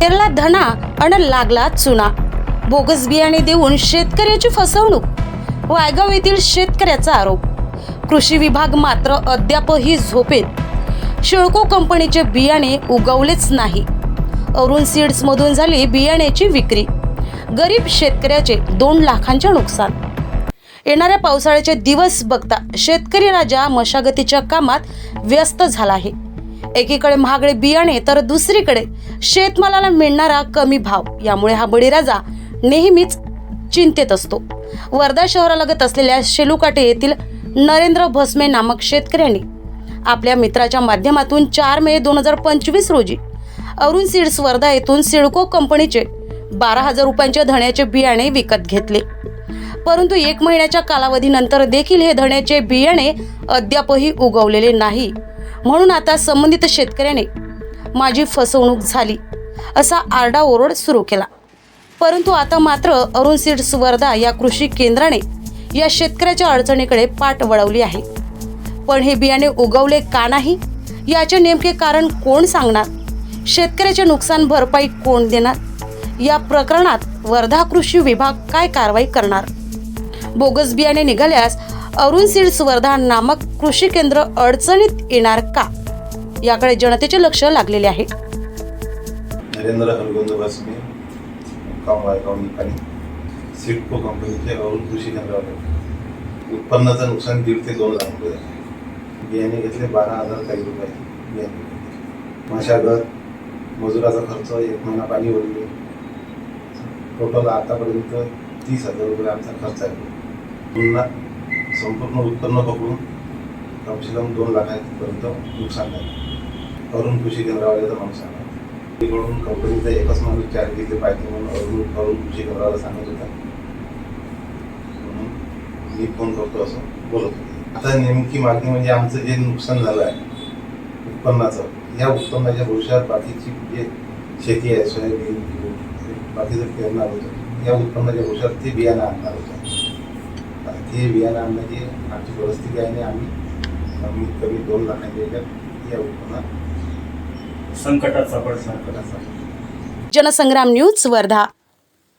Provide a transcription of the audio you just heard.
पेरला धना आणि लागला चुना. बोगस बियाणे देऊन शेतकऱ्याची फसवणूक. वायगाव येथील शेतकऱ्याचा आरोप. कृषी विभाग मात्र अद्यापही झोपेत. शिळको कंपनीचे बियाणे उगवलेच नाही. अरुण सीड्समधून झाली बियाण्याची विक्री. गरीब शेतकऱ्याचे दोन लाखांचे नुकसान. येणाऱ्या पावसाळ्याचे दिवस बघता शेतकरी राजा मशागतीच्या कामात व्यस्त झाला आहे. एकीकडे महागडे बियाणे तर दुसरीकडे शेतमालाला मिळणारा कमी भाव. यामुळे हा बळीराजा नेहमीच चिंतेत असतो. वर्धा शहरालगत असलेल्या शेलुकाटे येथील नरेंद्र भस्मे नामक शेतकऱ्यांनी आपल्या मित्राच्या माध्यमातून चार मे दोन हजार पंचवीस रोजी अरुण सीड्स वर्धा येथून सिडको कंपनीचे बारा हजार रुपयांचे धण्याचे बियाणे विकत घेतले. परंतु एक महिन्याच्या कालावधीनंतर देखील हे धण्याचे बियाणे अद्यापही उगवलेले नाही. म्हणून आता संबंधित शेतकऱ्याने माझी फसवणूक झाली असा आरडाओरड सुरू केला. परंतु आता मात्र अरुण सीड्स वर्धा या कृषी केंद्राने या शेतकऱ्याच्या अडचणीकडे पाठ वळवली आहे. पण हे बियाणे उगवले का नाही? याचे नेमके कारण कोण सांगणार? शेतकऱ्याचे नुकसान भरपाई कोण देणार? या प्रकरणात वर्धा कृषी विभाग काय कारवाई करणार? बोगस बियाणे निघाल्यास अरुण सीड्स वर्धा नामक कृषी केंद्र अडचणीत येणार का? याकडे जनतेचे लक्ष लागलेले आहे. नरेंद्र हरगोंद बसमे सिडको कंपनीचे अरुण कृषी केंद्रावर. उत्पन्नाचं नुकसान दीड ते दोन लाख रुपये झाले. बियाणे घेतले बारा हजार काही रुपये. बियाणे मशागत मजुराचा खर्च एक महिना पाणी ओढले टोटल आतापर्यंत तीस हजार रुपये आमचा खर्च आहे. पुन्हा संपूर्ण उत्पन्न पकडून कमसे कम दोन लाखापर्यंत नुकसान झालं. अरुण कृषी केंद्रावाल्याचं माणूस सांगा तिकडून कंपनीचा एकच माणूस चार घेतले पाहिजे म्हणून अरुण अरुण कृषी केंद्राला सांगत होता. म्हणून मी फोन करतो असं बोलत होते. आता नेमकी मागणी म्हणजे आमचं जे नुकसान झालं आहे उत्पन्नाचं या उत्पन्नाच्या भविष्यात बाकीची जे शेती आहे सोयाबीन बाकीचं पेरणार होतं या उत्पन्नाच्या भविष्यात ते बियाणं आणणार होतं. ते बियाणं आणण्याची आमची परिस्थिती आहे आणि आम्ही कमीत कमी दोन लाखांच्या याच्यात या उत्पन्नात संकटात सापडणार संकटाचा जनसंग्राम न्यूज वर्धा.